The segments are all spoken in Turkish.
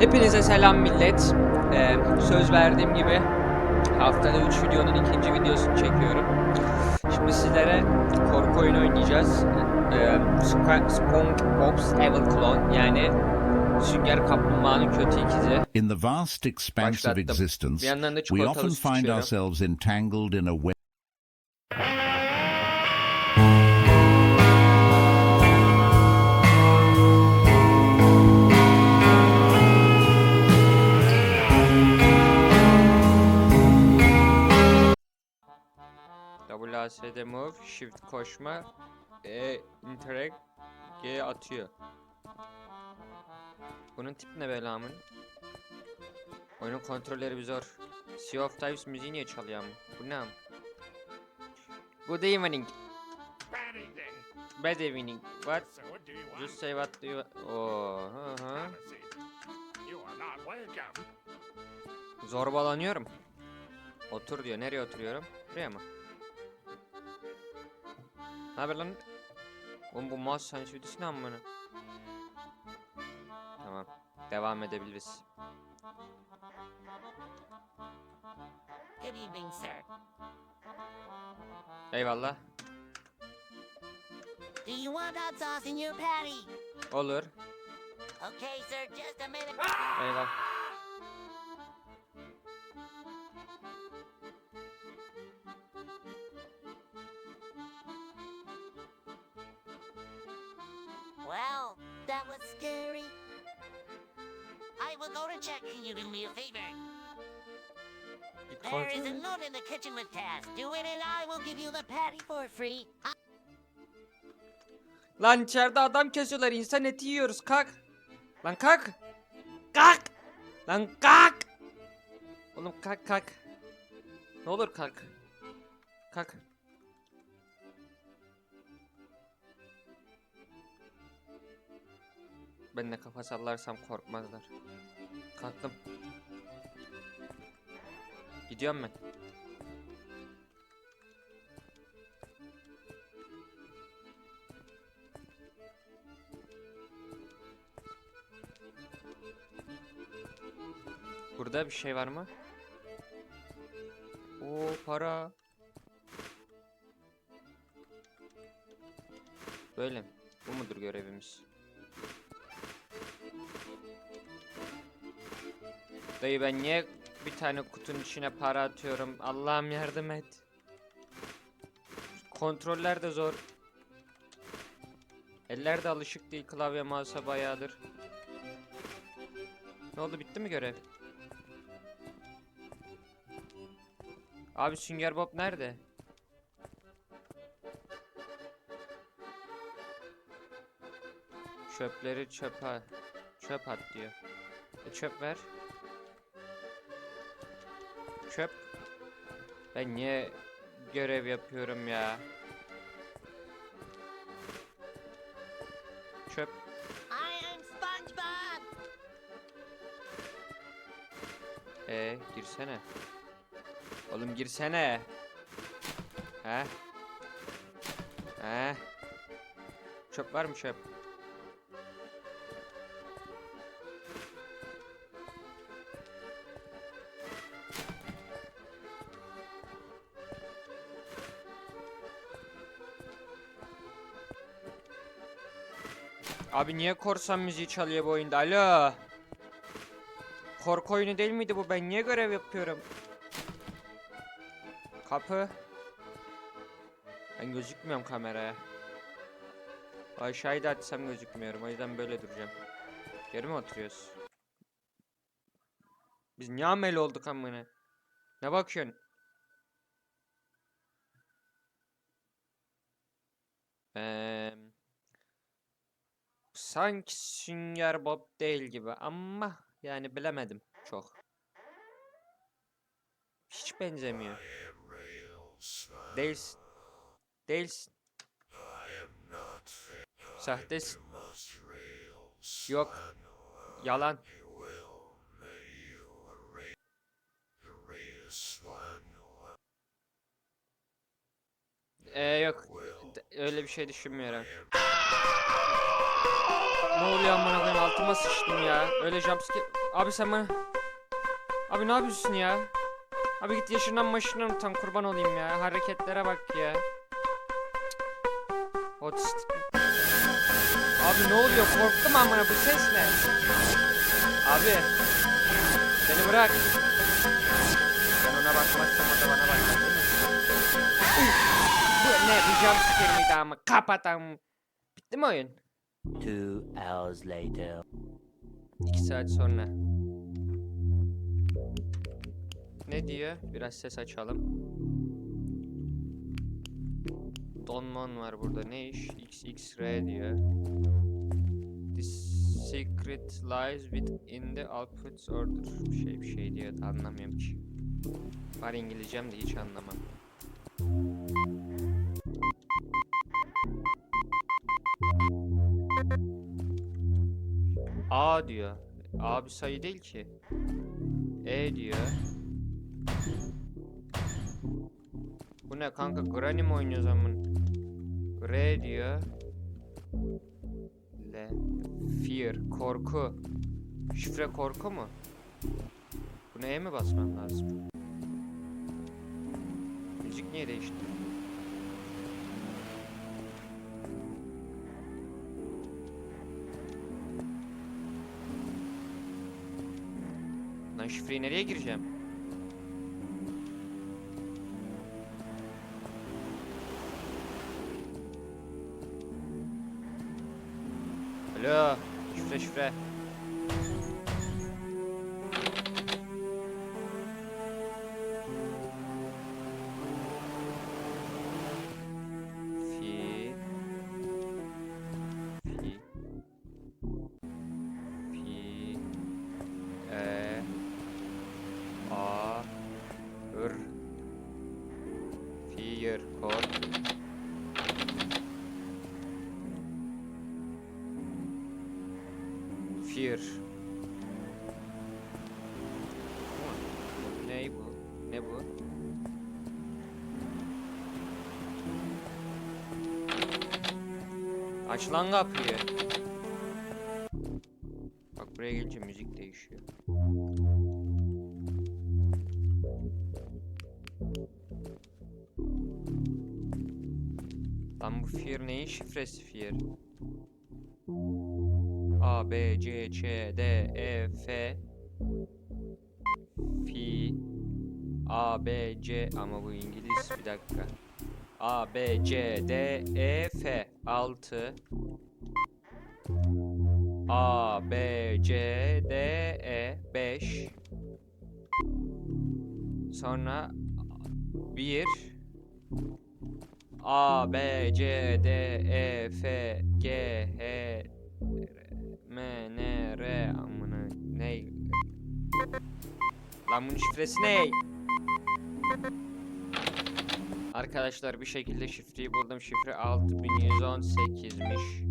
Hepinize selam millet. Ee, söz verdiğim gibi haftada 3 videonun ikinci videosunu çekiyorum. Şimdi sizlere korku oyunu oynayacağız. Ee, SpongeBob's Evil Clone yani Sünger Kaplumbağa'nın kötü ikizi. In the vast expanse of existence, we often find ourselves entangled in a web WASD move, shift koşma, E interact, G atıyor. Bunun tip ne böyle amın? Oyunun kontrolleri bir zor. Sea of Thieves müziği niye çalıyor ama? Bu ne am? Good evening. Bad evening. What? Just say what do you... Oh, hı hı. Zorbalanıyorum. Otur diyor. Nereye oturuyorum? Buraya mı? Ne haber lan? Oğlum bu mouse sensitivitesi ne amına? Tamam. Devam edebiliriz. Good evening, sir. Eyvallah. Do you want hot sauce in your patty? Olur. Okay, sir, just a minute. Eyvallah. Well, that was scary. I will go to check. Can you do me a favor? There is a note in the kitchen with tasks. Do it and I will give you the patty for free. Lan içeride adam kesiyorlar. İnsan eti yiyoruz. Kalk. Lan kalk. Kalk. Lan kalk. Oğlum kalk kalk. Ne olur kalk. Kalk. Ben de kafa sallarsam korkmazlar. Kalktım. Gidiyorum ben. Burada bir şey var mı? Oo para. Böyle mi? Bu mudur görevimiz? Dayı ben niye bir tane kutunun içine para atıyorum? Allah'ım yardım et. Kontroller de zor. Eller de alışık değil klavye mouse'a bayağıdır. Ne oldu bitti mi görev? Abi Sünger Bob nerede? Çöpleri çöpe çöp at diyor. E çöp ver. Ben niye görev yapıyorum ya? Çöp. I am SpongeBob. E girsene. Oğlum girsene. He? He? Çöp var mı çöp? Abi niye korsan müziği çalıyor bu oyunda? Alo. Korku oyunu değil miydi bu? Ben niye görev yapıyorum? Kapı. Ben gözükmüyorum kameraya. Aşağıyı da açsam gözükmüyorum. O yüzden böyle duracağım. Geri mi oturuyoruz? Biz niye amel olduk amına? Ne bakıyorsun? Eee... Sanki Sünger Bob değil gibi ama yani bilemedim çok. Hiç benzemiyor. Değilsin. Değilsin. Sahtesin. Yok. Yalan. Ee, yok. Öyle bir şey düşünmüyorum. Ne oluyor amına koyayım altıma sıçtım ya. Öyle jumpscare... Abi sen bana... Abi ne yapıyorsun ya? Abi git yaşından maşından utan kurban olayım ya. Hareketlere bak ya. Otistik. Abi ne oluyor? Korktum amına bu ses ne? Abi. Beni bırak. Ben ona bakmazsam o da bana bakmaz değil mi? bu ne? Bu jumpscare miydi ama? Kapat am. Bitti mi oyun? Two hours later. İki saat sonra. Ne diyor? Biraz ses açalım. Donman var burada. Ne iş? XXR diyor. The secret lies within the outputs order. Bir şey bir şey diyor anlamıyorum ki. Var İngilizcem de hiç anlamam. A diyor. A bir sayı değil ki. E diyor. Bu ne kanka? Granny mi oynuyoruz amın? R diyor. L. Fear. Korku. Şifre korku mu? Buna E mi basmam lazım? Müzik niye değişti? Lan şifreyi nereye gireceğim? Alo, şifre şifre. Fear Ne bu? Ne bu? Aç lan kapıyı. Bak buraya gelince müzik değişiyor. Lan bu Fear neyin şifresi Fear? B, C, Ç, D, E, F. Fi A, B, C. Ama bu İngiliz bir dakika. A, B, C, D, E, F. 6 A, B, C, D, E 5 Sonra 1 A, B, C, D, E, F, G, H, M, N, R amına ne? Lan bunun şifresi ne? Arkadaşlar bir şekilde şifreyi buldum. Şifre 6118'miş.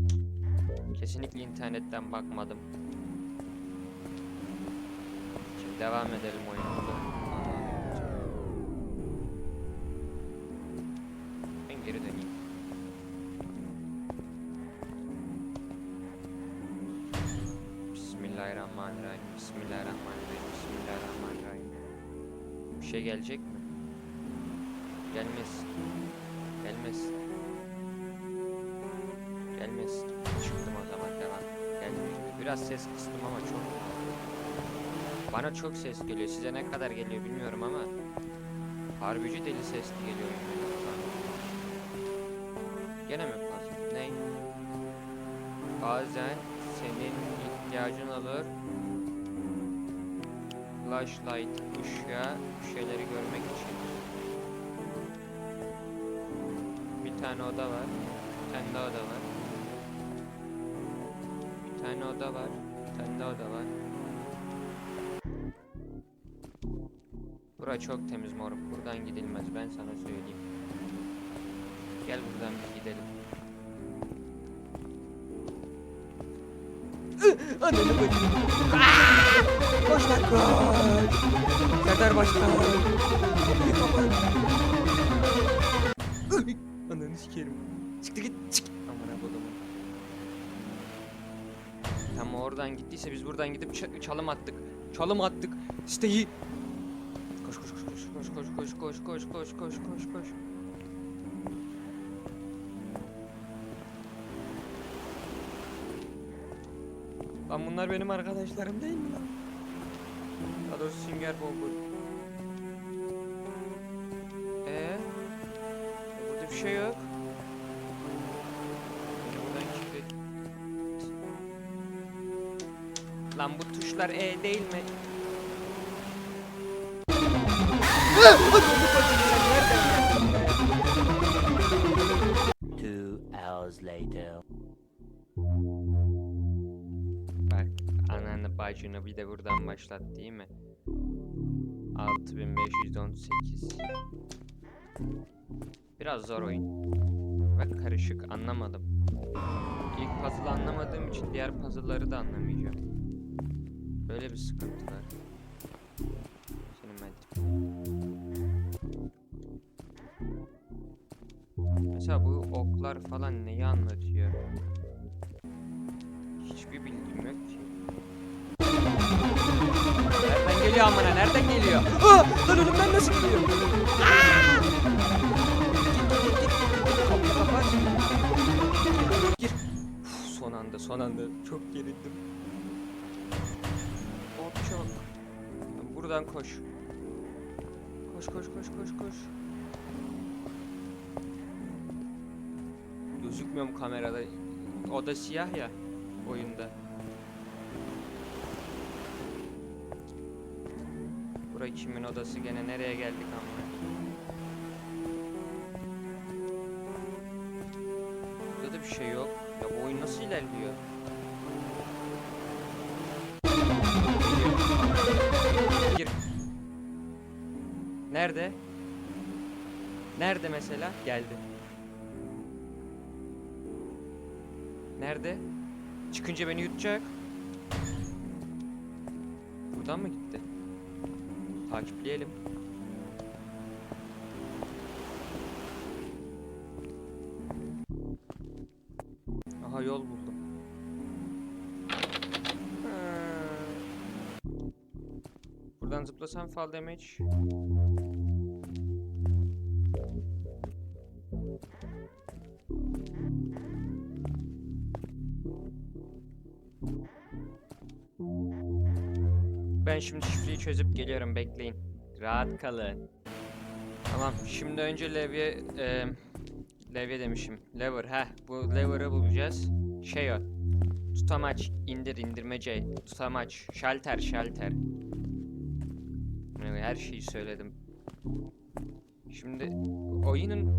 Kesinlikle internetten bakmadım. Şimdi devam edelim oyunumuza. Şey gelecek mi? Gelmez. Gelmez. Gelmez. Çıktım o zaman devam. Gelmiyor. Biraz ses kıstım ama çok. Bana çok ses geliyor. Size ne kadar geliyor bilmiyorum ama harbici deli sesli geliyor. Gene mi fazla? Ne? Bazen senin ihtiyacın olur. Flashlight ışığa bir şeyleri görmek için. Bir tane oda var. Bir tane daha oda var. Bir tane oda var. Bir tane daha oda var. Bura çok temiz moruk. Buradan gidilmez ben sana söyleyeyim. Gel buradan bir gidelim. Ananı bacım. Koş lan koş. Serdar başla. Ananı sikerim. Çıktı git çık. Amına kodumun. Tam oradan gittiyse biz buradan gidip çalım attık. Çalım attık. Siteyi. Koş koş koş koş koş koş koş koş koş koş koş koş. Lan bunlar benim arkadaşlarım değil mi lan? Daha doğrusu Sünger Bob. Ee? Burada bir şey yok. Buradan kilit. Lan bu tuşlar E değil mi? Two hours later. Bacını bir de buradan başlat değil mi? 6518 Biraz zor oyun. Bak karışık anlamadım. İlk puzzle'ı anlamadığım için diğer puzzle'ları da anlamayacağım. Böyle bir sıkıntı var. Senin ben Mesela bu oklar falan neyi anlatıyor? Hiçbir bilgim yok ki. Geliyor amına? Nereden geliyor? Aa! Lan önümden nasıl geliyor? Aa! Gir. Uf, son anda son anda çok gerildim. Çok. Buradan koş. Koş koş koş koş koş. Gözükmüyor mu kamerada? O da siyah ya oyunda. Bura kimin odası gene nereye geldik amına? Burada da bir şey yok. Ya bu oyun nasıl ilerliyor? Gir. Nerede? Nerede mesela? Geldi. Nerede? Çıkınca beni yutacak. Buradan mı gitti? Takipleyelim. Aha yol buldum. Ha. Buradan zıplasam fall damage. Ben şimdi şifreyi çözüp geliyorum bekleyin. Rahat kalın. Tamam şimdi önce levye e, levye demişim. Lever ha bu lever'ı bulacağız. Şey o. Tutamaç indir indirmece tutamaç şalter şalter. Evet, Her şeyi söyledim. Şimdi oyunun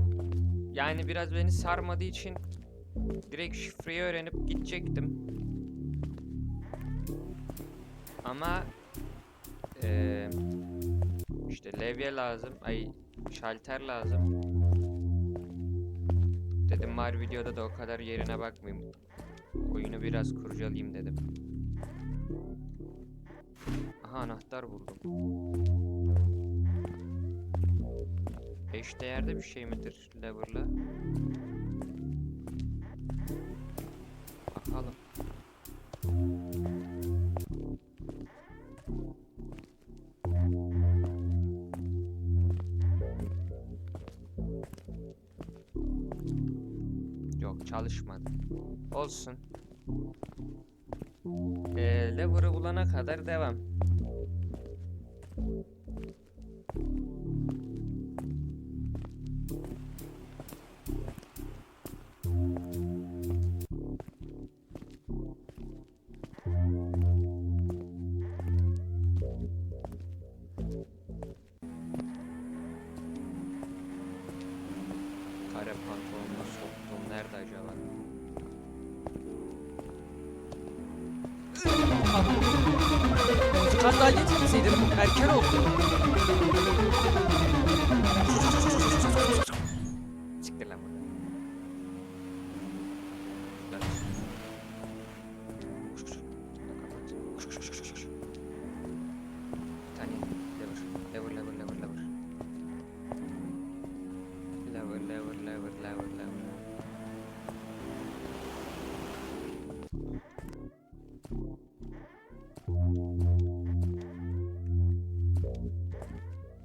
yani biraz beni sarmadığı için direkt şifreyi öğrenip gidecektim. Ama eee işte levye lazım. Ay şalter lazım. Dedim var videoda da o kadar yerine bakmayayım. Oyunu biraz kurcalayayım dedim. Aha anahtar buldum. Eş değerde bir şey midir lever'la? Bakalım. Çalışmadı. Olsun. Ee, lever'ı bulana kadar devam. Kare pantolonuna soktum. Nerede acaba? Müzik hatta gitmeseydim erken oldu.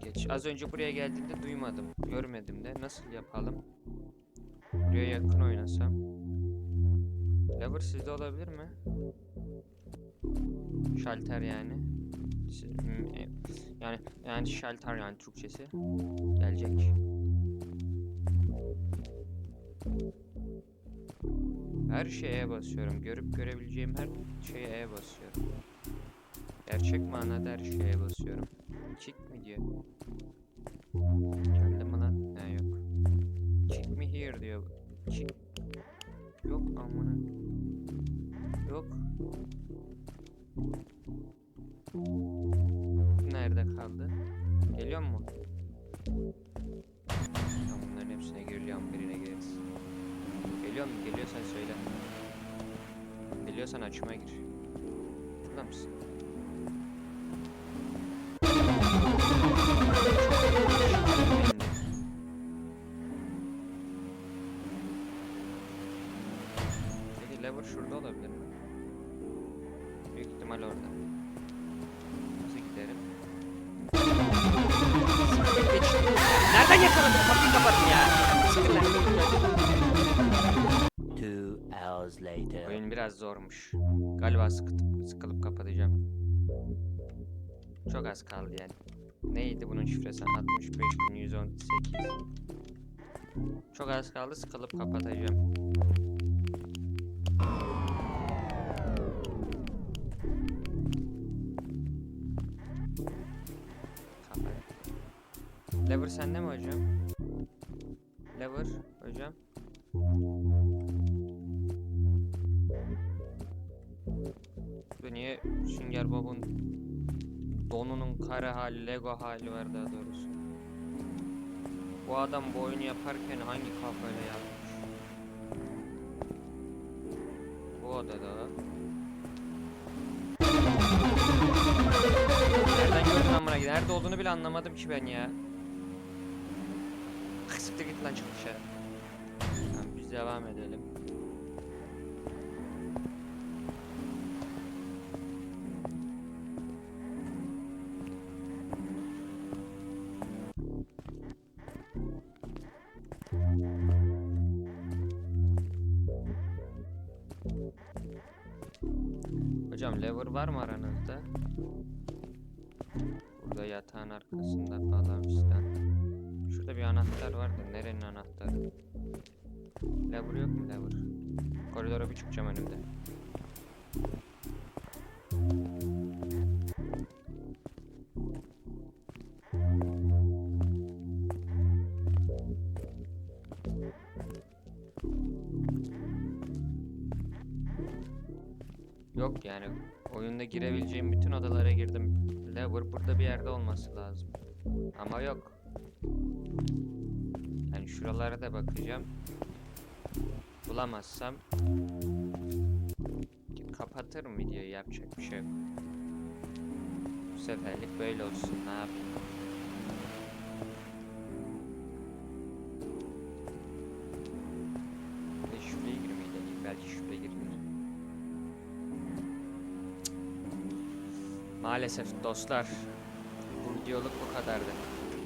Geç. Az önce buraya geldiğimde duymadım. Görmedim de. Nasıl yapalım? Buraya yakın oynasam. Lever sizde olabilir mi? Şalter yani. Hmm, e, yani yani şalter yani Türkçesi gelecek. Her şeye basıyorum. Görüp görebileceğim her şeye basıyorum. Gerçek manada her şeye basıyorum. Kick mi diyor? Geldi mi lan? Ha yok. Kick me here diyor. Kick. Lever şurada olabilir mi? Büyük ihtimal orada. Nasıl giderim? Nereden yakaladın? Kapıyı kapatın ya. Siktir lan. Two hours later. Oyun biraz zormuş. Galiba sıkılıp, sıkılıp kapatacağım. Çok az kaldı yani. Neydi bunun şifresi? 65118. Çok az kaldı sıkılıp kapatacağım. Lever sende mi hocam? Lever hocam. Bu niye Sünger Bob'un donunun kare hali, Lego hali var daha doğrusu. Bu adam bu oyunu yaparken hangi kafayla yapmış? Bu odada. Nereden gördün amına? Nerede olduğunu bile anlamadım ki ben ya. Siktir git lan çık dışarı. Biz devam edelim. Hocam lever var mı aranızda? Burada yatağın arkasında falan. Bir anahtar var da nerenin anahtarı? Lever yok mu lever? Koridora bir çıkacağım önümde. Yok yani oyunda girebileceğim bütün odalara girdim. Lever burada bir yerde olması lazım. Ama yok. Şuralara da bakacağım. Bulamazsam kapatırım videoyu yapacak bir şey yok. Bu seferlik böyle olsun ne yapayım. Bir de belki şuraya girilir. Maalesef dostlar bu videoluk bu kadardı.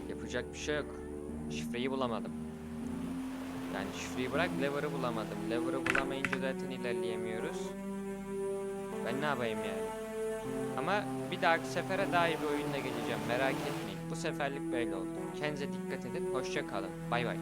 Yapacak bir şey yok. Şifreyi bulamadım. Yani şifreyi bırak lever'ı bulamadım. Lever'ı bulamayınca zaten ilerleyemiyoruz. Ben ne yapayım yani? Ama bir dahaki sefere daha iyi bir oyunla geleceğim. Merak etmeyin. Bu seferlik böyle oldu. Kendinize dikkat edin. Hoşça kalın. Bay bay.